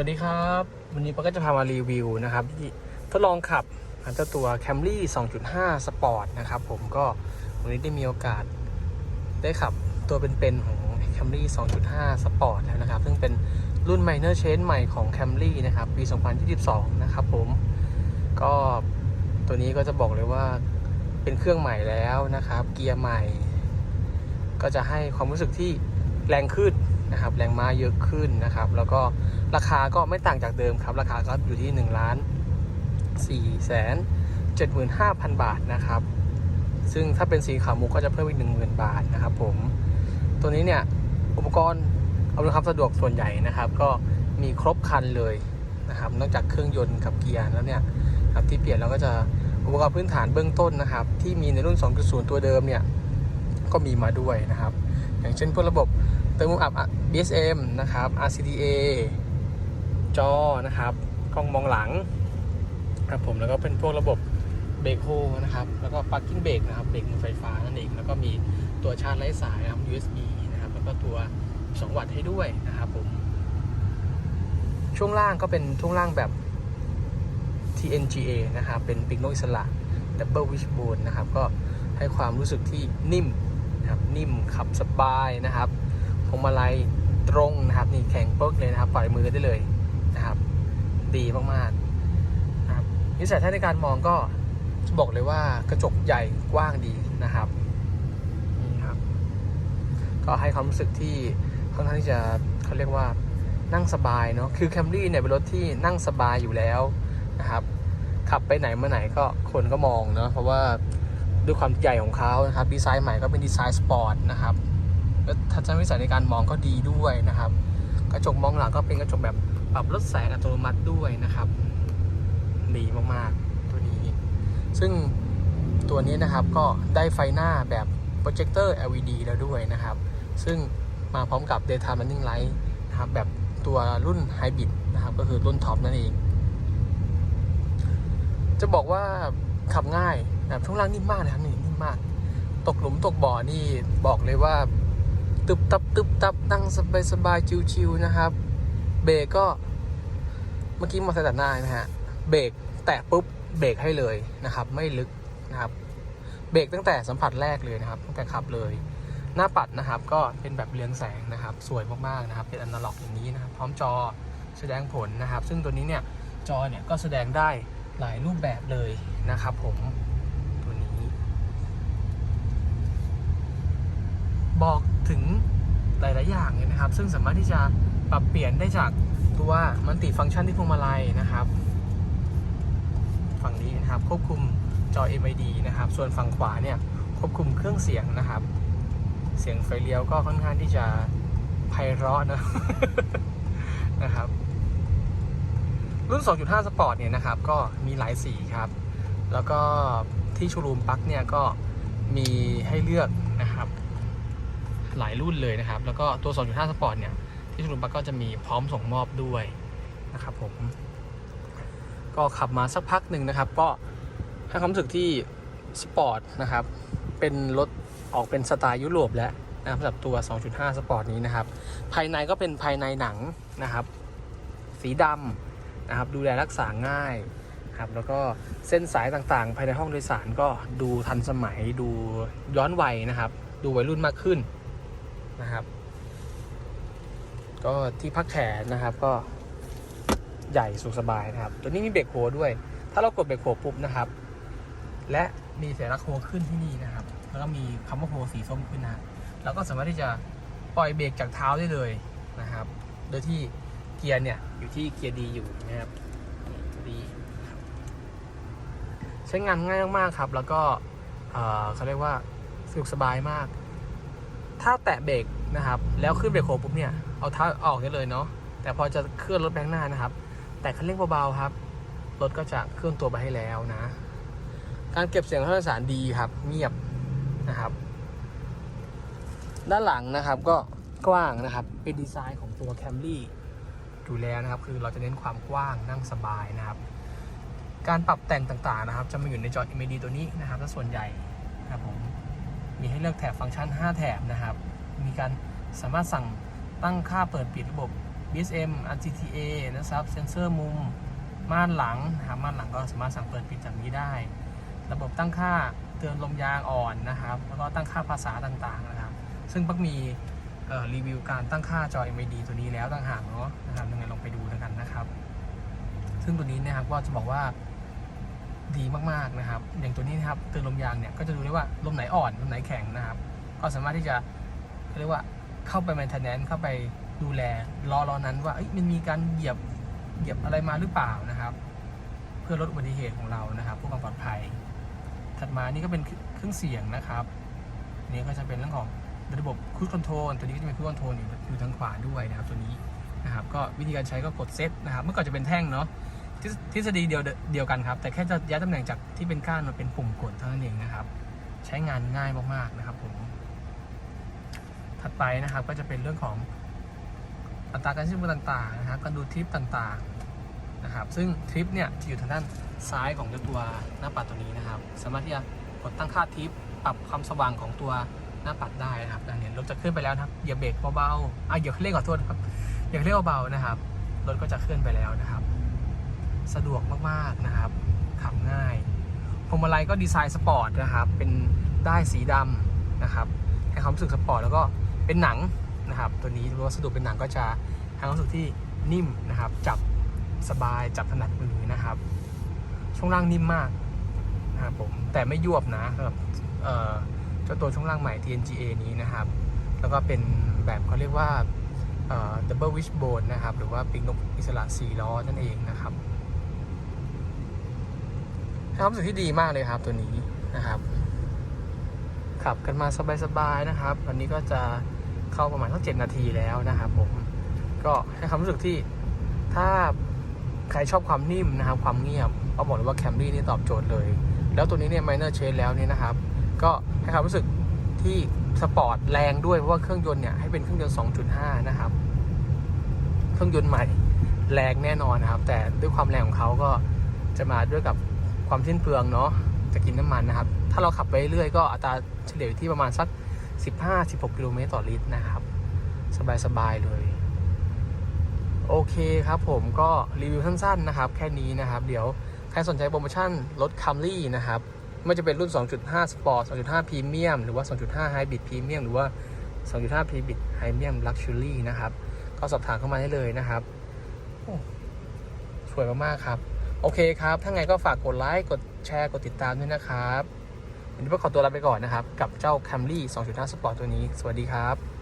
วัสดีครับ วันนี้ปก็จะพามารีวิวนะครับที่ทดลองขับเจ้าตัว Camry 2.5 Sport นะครับผมก็วันนี้ได้มีโอกาสได้ขับตัวเป็นๆของ Camry 2.5 Sport แล้วนะครับ ซึ่งเป็นรุ่น Minor Change ใหม่ของ Camry นะครับ ปี 2022 นะครับผมก็ตัวนี้ก็จะบอกเลยว่าเป็นเครื่องใหม่แล้วนะครับ เกียร์ใหม่ ก็จะให้ความรู้สึกที่แรงขึ้น นะครับแรงม้าเยอะขึ้นนะครับ แล้วก็ราคาก็ไม่ต่างจากเดิมครับ ราคาก็อยู่ที่1ล้าน4แสน75,000 บาทนะครับ ซึ่งถ้าเป็นสีขาวมุกก็จะเพิ่มอีก 10,000 บาทนะครับผม ตัวนี้เนี่ยอุปกรณ์อำนวยความสะดวกส่วนใหญ่นะครับ ก็มีครบคันเลยนะครับนอกจากเครื่องยนต์กับเกียร์แล้วเนี่ยครับที่เปลี่ยนเราก็จะอุปกรณ์พื้นฐานเบื้องต้นนะครับ ที่มีในรุ่น 2.0 ตัวเดิมเนี่ยก็มีมาด้วยนะครับ อย่างเช่นพวกระบบ เติมมุมอับ BSM นะครับ RCDA จอนะครับกล้องมองหลังครับผมแล้วก็เป็นพวกระบบเบรกโฮนะครับ แล้วก็ปักกิ้งเบรกนะครับเบรกมือไฟฟ้านั่นเองแล้วก็มีตัวชาร์จไร้สายนะครับ USB นะครับ แล้วก็ตัว 2 วัตต์ให้ด้วยนะครับผมช่วงล่างก็เป็นช่วงล่างแบบ TNGA นะครับ เป็นปิกโนอิสระ Double Wishbone นะครับ ก็ให้ความรู้สึกที่นิ่มนะครับนิ่มขับสบายนะครับ พวงมาลัยตรงนะครับ นี่แข็งเปิ๊กเลยนะครับปล่อยมือได้เลยนะครับ ดีมากๆนะครับนิสัยทัศน์ในการมองก็จะบอกเลยว่ากระจกใหญ่กว้างดีนะครับนี่ครับ ก็ให้ความรู้สึกที่ค่อนข้างที่จะเขาเรียกว่านั่งสบายเนาะคือแคมรี่เนี่ยเป็นรถที่นั่งสบายอยู่แล้วนะครับ ขับไปไหนมาไหนก็คนก็มองเนาะเพราะว่าด้วยความใหญ่ของเขานะครับดีไซน์ใหม่ก็เป็นดีไซน์สปอร์ตนะครับ แล้วทัศนวิสัยในการมองก็ดีด้วยนะครับ กระจกมองหลังก็เป็นกระจกแบบปรับลดแสงอัตโนมัติด้วยนะครับดีมากๆตัวนี้ ซึ่งตัวนี้นะครับก็ได้ไฟหน้าแบบโปรเจคเตอร์ LED แล้วด้วยนะครับ ซึ่งมาพร้อมกับ Daytime Running Light นะครับแบบตัวรุ่นไฮบริดนะครับก็คือรุ่นท็อปนั่นเอง จะบอกว่าขับง่ายนะครับช่วงล่างนิ่มมากนะครับนี่นิ่มมาก ตกหลุมตกบ่อนี่บอกเลยว่า ตึบตับตึบตับนั่งสบายสบายชิวๆนะครับ เบรกก็เมื่อกี้มอเตอร์ตัดหน้านะฮะเบรกแตะปุ๊บเบรกให้เลยนะครับ ไม่ลึกนะครับ เบรกตั้งแต่สัมผัสแรกเลยนะครับตั้งแต่ขับเลย หน้าปัดนะครับ ก็เป็นแบบเรืองแสงนะครับ สวยมากๆนะครับ เป็นอนาล็อกอย่างนี้นะครับ พร้อมจอแสดงผลนะครับ ซึ่งตัวนี้เนี่ยจอเนี่ยก็แสดงได้หลายรูปแบบเลยนะครับ ผมตัวนี้ บอกถึง หลาย ๆ อย่างเลยนะครับ ซึ่งสามารถที่จะปรับเปลี่ยนได้จากตัวมันติฟังก์ชันที่พวงมาลัยนะครับ ฝั่งนี้นะครับควบคุมจอ MID นะครับ ส่วนฝั่งขวาเนี่ยควบคุมเครื่องเสียงนะครับ เสียงไฟเลี้ยวก็ค่อนข้างที่จะไพเราะนะนะครับ รุ่น 2.5 สปอร์ตเนี่ยนะครับ ก็มีหลายสีครับ แล้วก็ที่ชูรูมปักเนี่ยก็มีให้เลือกนะครับ หลายรุ่นเลยนะครับ แล้วก็ตัว 2.5 สปอร์ตเนี่ย ที่ชูรูมปลั๊กก็จะมีพร้อมส่งมอบด้วยนะครับผม ก็ขับมาสักพักหนึ่งนะครับ ก็ให้ความรู้สึกที่สปอร์ตนะครับ เป็นรถออกเป็นสไตล์ยุโรปแล้วนะครับสำหรับตัว 2.5 สปอร์ตนี้นะครับ ภายในก็เป็นภายในหนังนะครับ สีดำนะครับ ดูแลรักษาง่ายครับแล้วก็เส้นสายต่างๆ ภายในห้องโดยสารก็ดูทันสมัยดูย้อนวัยนะครับ ดูวัยรุ่นมากขึ้น นะครับ ก็ที่พักแขนนะครับก็ใหญ่สุขสบายนะครับ ตัวนี้มีเบรกโฮด้วย ถ้าเรากดเบรกโฮปุ๊บนะครับ และมีสัญลักษณ์โฮขึ้นที่นี่นะครับ แล้วก็มีคำว่าโฮสีส้มขึ้นนะเราก็สามารถที่จะปล่อยเบรกจากเท้าได้เลยนะครับ โดยที่เกียร์เนี่ยอยู่ที่เกียร์ดีอยู่นะครับดีใช้งานง่ายมากๆครับ แล้วก็เอ่อเขาเรียกว่าสะดวกสบายมาก ถ้าแตะเบรกนะครับ แล้วขึ้นเบรกโฮปุ๊บเนี่ย เอาเท้าออกได้เลยเนาะ แต่พอจะเคลื่อนรถแบงหน้านะครับ แต่คันเร่งเบาๆครับ รถก็จะเคลื่อนตัวไปให้แล้วนะ การเก็บเสียงผู้โดยสารดีครับ เงียบนะครับ ด้านหลังนะครับก็กว้างนะครับ เป็นดีไซน์ของตัว Camry อยู่แล้วนะครับ คือเราจะเน้นความกว้างนั่งสบายนะครับ การปรับแต่งต่างๆนะครับ จะมาอยู่ในจอ LED ตัวนี้นะครับส่วนใหญ่นะครับผม มีให้เลือกแถบฟังก์ชัน 5 แถบนะครับ มีการสามารถสั่งตั้งค่าเปิดปิดระบบ BSM RGTA นะครับ เซนเซอร์มุม ม่านหลังนะครับม่านหลังก็สามารถสั่งเปิดปิดจากนี้ได้ ระบบตั้งค่าเตือนลมยางอ่อนนะครับ แล้วก็ตั้งค่าภาษาต่างๆนะครับ ซึ่งปักมีรีวิวการตั้งค่าจอ MID ตัวนี้แล้วต่างหากเนาะนะครับยังไงลองไปดูกันนะครับ ซึ่งตัวนี้เนะครับก็จะบอกว่า มากๆนะครับ อย่างตัวนี้นะครับเตือนลมยางเนี่ยก็จะดูได้ว่าลมไหนอ่อนลมไหนแข็งนะครับ ก็สามารถที่จะเรียกว่าเข้าไป maintenance เข้าไปดูแลล้อล้อนั้นว่ามันมีการเหยียบเหยียบอะไรมาหรือเปล่านะครับ เพื่อลดอุบัติเหตุของเรานะครับเพื่อความปลอดภัย ถัดมานี่ก็เป็นเครื่องเสียงนะครับนนี่ก็จะเป็นเรื่องของระบบคูดคอนโทรลตัวนี้ก็จะเป็นคูดคอนโทรลอยู่อยู่ทางขวาด้วยนะครับตัวนี้นะครับก็วิธีการใช้ก็กดเซตนะครับ เมื่อก่อนจะเป็นแท่งเนาะ ทฤษฎีเดียวเดียวกันครับ แต่แค่จะย้ายตำแหน่งจากที่เป็นก้านมาเป็นปุ่มกดเท่านั้นเองนะครับ ใช้งานง่ายมากๆนะครับผมถัดไปนะครับก็จะเป็นเรื่องของอัตราการใช้งานต่างๆนะครับการดูทริปต่างๆนะครับ ซึ่งทริปเนี่ยจะอยู่ทางด้านซ้ายของตัวหน้าปัดตัวนี้นะครับ สามารถที่จะกดตั้งค่าทริปปรับความสว่างของตัวหน้าปัดได้นะครับอันนี้รถจะขึ้นไปแล้วนะครับอย่าเบรกเบาๆอะอย่าเร่งขอโทษครับอย่าเร่งเบาๆนะครับรถก็จะเคลื่อนไปแล้วนะครับ สะดวกมากๆนะครับขับง่ายพวงมาลัยก็ดีไซน์สปอร์ตนะครับ เป็นได้สีดำนะครับให้ความรู้สึกสปอร์ตแล้วก็เป็นหนังนะครับ ตัวนี้วัสดุเป็นหนังก็จะให้ความรู้สึกที่นิ่มนะครับ จับสบายจับถนัดมือนะครับ ช่วงล่างนิ่มมากนะครับผมแต่ไม่ยวบนะสำหรับเจ้าตัวช่วงล่างใหม่ TNGA นี้นะครับ แล้วก็เป็นแบบเขาเรียกว่า double wishbone นะครับ หรือว่าปีกนกอิสระสี่ล้อนั่นเองนะครับ ความรู้สึกที่ดีมากเลยครับตัวนี้นะครับ ขับกันมาสบายๆนะครับ วันนี้ก็จะเข้าประมาณสักเจ็ดนาทีแล้วนะครับผมก็ให้ความรู้สึกที่ถ้าใครชอบความนิ่มนะครับ ความเงียบก็บอกเลยว่าแคมรี่นี่ตอบโจทย์เลย แล้วตัวนี้เนี่ย minor change แล้วเนี่ยนะครับ ก็ให้ความรู้สึกที่สปอร์ตแรงด้วยเพราะว่าเครื่องยนต์เนี่ยให้เป็นเครื่องยนต์ 2.5 นะครับ เครื่องยนต์ใหม่แรงแน่นอนนะครับ แต่ด้วยความแรงของเขาก็จะมาด้วยกับ ความสิ้นเปลืองเนาะจะกินน้ำมันนะครับ ถ้าเราขับไปเรื่อยก็อัตราเฉลี่ยอยู่ที่ประมาณสัก 15-16 กิโลเมตรต่อลิตรนะครับ สบายๆเลย โอเคครับผมก็รีวิวสั้นๆนะครับ แค่นี้นะครับ เดี๋ยวใครสนใจโปรโมชั่นรถ Camry นะครับไม่จะเป็นรุ่น 2.5 Sport 2.5 Premium หรือว่า 2.5 Hybrid Premium หรือว่า 2.5 Hybrid Premium Luxury นะครับ ก็สอบถามเข้ามาได้เลยนะครับ สวยมากๆครับ โอเคครับ ถ้าไงก็ฝากกดไลค์ กดแชร์ กดติดตามด้วยนะครับวันนี้พวกขอตัวลาไปก่อนนะครับ กับเจ้า Camry 2.5 Sport ตัวนี้ สวัสดีครับ